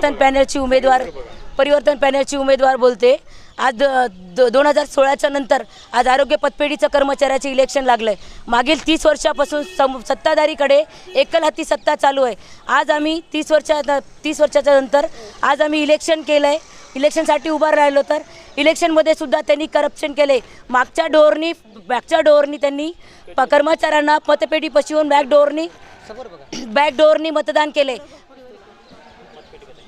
परिवर्तन पॅनलची उमेदवार परिवर्तन पॅनलची उमेदवार बोलते. आज द दोन हजार सोळाच्या नंतर आज आरोग्य पतपेढीचं कर्मचाऱ्याचे इलेक्शन लागलं आहे मागील तीस वर्षापासून सम सत्ताधारीकडे एकल हाती सत्ता चालू आहे. आज आम्ही तीस वर्षा तीस वर्षाच्या नंतर आज आम्ही इलेक्शन केलं आहे इलेक्शनसाठी उभा राहिलो तर इलेक्शनमध्ये सुद्धा त्यांनी करप्शन केले मागच्या डोअरनी बॅकच्या डोअरनी त्यांनी प कर्मचाऱ्यांना मतपेढी पशिवून बॅक डोअरनी बॅक डोअरनी मतदान केले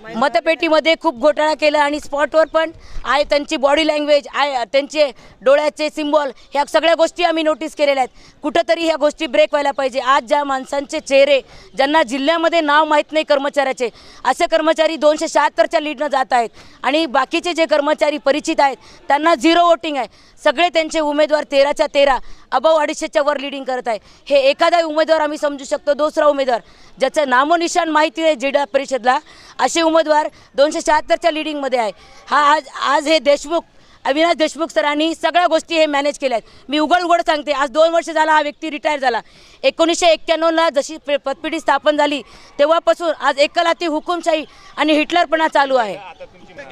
मतपेटीमध्ये खूप घोटाळा केला आणि स्पॉटवर पण आहे त्यांची बॉडी लँग्वेज आहे त्यांचे डोळ्याचे सिम्बॉल ह्या सगळ्या गोष्टी आम्ही नोटीस केलेल्या आहेत. कुठंतरी ह्या गोष्टी ब्रेक व्हायला पाहिजे. आज ज्या माणसांचे चेहरे ज्यांना जिल्ह्यामध्ये नाव माहीत नाही कर्मचाऱ्याचे असे कर्मचारी दोनशे शहात्तरच्या लीडनं जात आहेत. आणि बाकीचे जे कर्मचारी परिचित आहेत त्यांना झिरो वोटिंग आहे. सगळे त्यांचे उमेदवार तेराच्या तेरा अबाव अडीचशेच्या वर लिडिंग करत आहे. हे एखादा उमेदवार आम्ही समजू शकतो दुसरा उमेदवार ज्याचं नामोनिशान माहिती आहे जिल्हा परिषदला असे उमेदवार दोनशे शहात्तरच्या लिडिंगमध्ये आहे. हा आज आज हे देशमुख अविनाश देशमुख सरांनी सगळ्या गोष्टी हे मॅनेज केल्या आहेत. मी उघड उघड सांगते आज दोन वर्ष झाला हा व्यक्ती रिटायर झाला. एकोणीसशे एक्क्याण्णवला जशी पतपिढी स्थापन झाली तेव्हापासून आज एकल हाती हुकुमशाही आणि हिटलरपणा चालू आहे.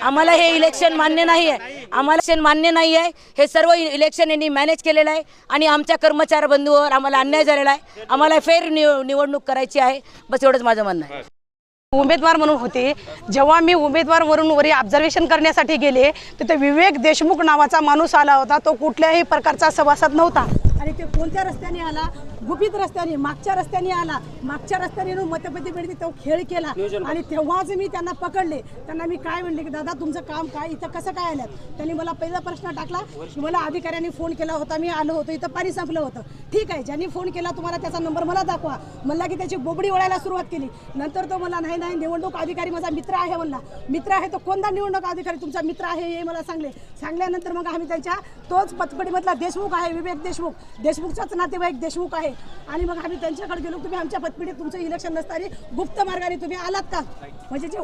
आम्हाला हे इलेक्शन मान्य नाही आहे. आम्हाला इलेक्शन मान्य नाही आहे. हे सर्व इलेक्शन यांनी मॅनेज केलेलं आहे आणि आमच्या कर्मचार बंधूवर आम्हाला अन्याय झालेला आहे. आम्हाला फेर निवडणूक करायची आहे. बस एवढंच माझं म्हणणं आहे. उमेदवार म्हणून होते. जेव्हा मी उमेदवार म्हणून वरी ऑब्झर्वेशन करण्यासाठी गेले तिथे विवेक देशमुख नावाचा माणूस आला होता. तो कुठल्याही प्रकारचा सभासद नव्हता. आणि ते कोणत्या रस्त्याने आला? गुपित रस्त्याने मागच्या रस्त्याने आला. मागच्या रस्त्याने येऊन मतपेटी पेटी तो खेळ केला. आणि तेव्हाच मी त्यांना पकडले. त्यांना मी काय म्हणले की दादा तुमचं काम काय? इथं कसं काय आल्यात? त्यांनी मला पहिला प्रश्न टाकला. की मला अधिकाऱ्यांनी फोन केला होता. मी आलो होतो. इथं पाणी संपलं होतं. ठीक आहे. ज्यांनी फोन केला तुम्हाला त्याचा नंबर मला दाखवा. म्हणला की त्याची बोबडी ओळायला सुरुवात केली. नंतर तो मला नाही नाही निवडणूक अधिकारी माझा मित्र आहे म्हणला. मित्र आहे तो कोणता निवडणूक अधिकारी? तुमचा मित्र आहे? हे मला सांगले. सांगल्यानंतर मग आम्ही त्यांच्या तोच पतपेढीमधला देशमुख आहे विवेक देशमुख. देशमुखचाच नातेवाईक देशमुख आहे. आणि मग आम्ही त्यांच्याकडे गेलो तुम्ही आमच्या पतपिडीत तुमचं इलेक्शन नसताना गुप्त मार्गाने तुम्ही आलात का? म्हणजे जे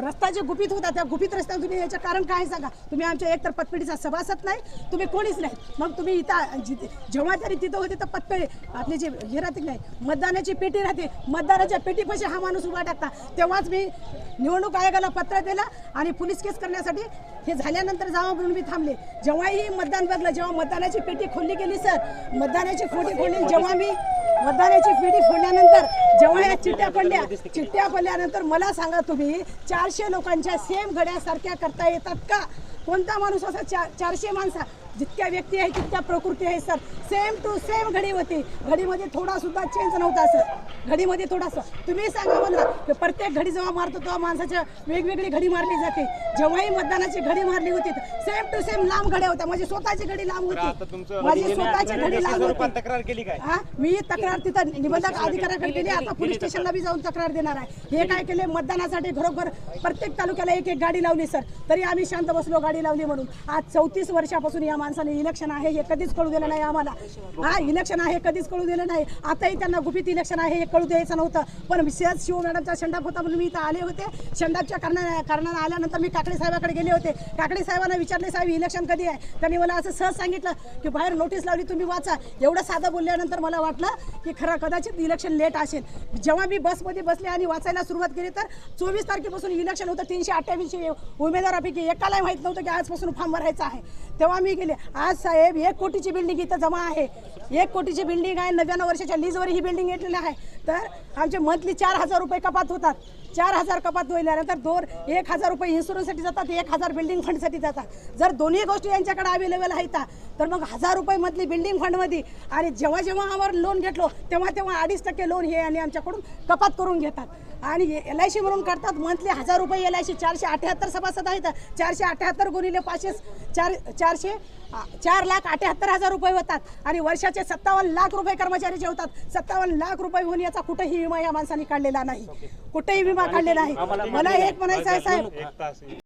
रस्ता जे गुपित होता त्या गुपित रस्त्यावर तुम्ही याचं कारण काय सांगा? तुम्ही आमच्या एकतर पतपिडीचा सभासद नाही तुम्ही कोणीच नाही. मग तुम्ही इथं जिथे जेव्हा तरी तिथं होते तर पतपेढी आपली जे हे राहते नाही मतदानाची पेटी राहते. मतदानाच्या पेटीपाशी हा माणूस उभा टाकता. तेव्हाच मी निवडणूक आयोगाला पत्र दिलं आणि पोलीस केस करण्यासाठी हे झाल्यानंतर जावं म्हणून मी थांबले. जेव्हाही मतदान बदलं जेव्हा मतदानाची पेटी खोलली गेली सर मतदानाची खोटी खोलली जेव्हा मी मतदानाची पेटी फोडल्यानंतर जेव्हा या चिठ्ठ्या पडल्या चिठ्ठ्या पडल्यानंतर मला सांगा तुम्ही चारशे लोकांच्या सेम घड्यासारख्या करता येतात का? कोणता माणूस असा चार चारशे माणसा जितक्या व्यक्ती आहे तितक्या प्रकृती आहे सर सेम टू सेम घडी होती. घडीमध्ये थोडा सुद्धा चेंज नव्हता सर घडीमध्ये थोडासा. तुम्ही सांगा मला प्रत्येक घडी जेव्हा मारतो तेव्हा माणसाच्या वेगवेगळी घडी मारली जाते. जेव्हाही मतदानाची घडी मारली होती सेम टू सेम लांब घड्या होत्या. माझी स्वतःची घडी लांब होती. माझी स्वतःची घडी लांब होती. तक्रार केली काय? हा? मी तक्रार तिथं निबंधक अधिकाऱ्याकडे गेली आता पोलीस स्टेशनला बी जाऊन तक्रार देणार आहे. हे काय केले? मतदानासाठी घरोघर प्रत्येक तालुक्याला एक एक गाडी लावली सर तरी आम्ही शांत बसलो गाडी लावली म्हणून. आज चौतीस वर्षापासून या माणसाने इलेक्शन आहे हे कधीच कळू दिलं नाही आम्हाला. हा इलेक्शन आहे कधीच कळू दिलं नाही. आताही त्यांना गुपित इलेक्शन आहे हे कळू द्यायचं नव्हतं. पण सहज शिव मॅडमचा शंडाप होता म्हणून मी इथं आले होते. शंडापच्या कारणा कारणानं आल्यानंतर मी काकडे साहेबाकडे गेले होते. काकडे साहेबांना विचारले साहेब इलेक्शन कधी आहे? त्यांनी मला असं सहज सांगितलं की बाहेर नोटीस लावली तुम्ही वाचा. एवढं साधं बोलल्यानंतर मला वाटलं की खरं कदाचित इलेक्शन लेट असेल. जेव्हा मी बसमध्ये बसले आणि वाचायला सुरुवात केली तर चोवीस तारखेपासून इलेक्शन होतं. तीनशे अठ्ठावीसशे उमेदवारापैकी एकालाही माहीत नव्हतं की आजपासून फॉर्म भरायचा आहे. तेव्हा मी गेले. आज साहेब एक कोटीची बिल्डिंग इथं जमा आहे. एक कोटीची बिल्डिंग आहे. नव्याण्णव वर्षाच्या लीजवर ही बिल्डिंग घेतलेली आहे. तर आमचे मंथली चार हजार रुपये कपात होतात. चार हजार कपात होईल्यानंतर दोन एक हजार रुपये इन्शुरन्ससाठी जातात एक हजार बिल्डिंग फंडसाठी जातात. जर दोन्ही गोष्टी यांच्याकडे अवेलेबल आहेत तर मग हजार रुपये मंथली बिल्डिंग फंडमध्ये आणि जेव्हा जेव्हा आम्हाला लोन घेतलो तेव्हा तेव्हा अडीच टक्के लोन हे आणि आमच्याकडून कपात करून घेतात. आणि एल आय सी म्हणून करतात मंथली हजार रुपये एल आय सी चारशे अठ्याहत्तर सभासद आहेत. चारशे अठ्याहत्तर गुणिले पाचशे चार चारशे चार लाख अठ्याहत्तर हजार रुपये होतात. आणि वर्षाचे सत्तावन्न लाख रुपये कर्मचारीचे होतात सत्तावन्न लाख रुपये होऊन याचा कुठेही विमा या माणसाने काढलेला नाही. कुठेही विमा काढलेला नाही. मला एक म्हणायचं आहे साहेब.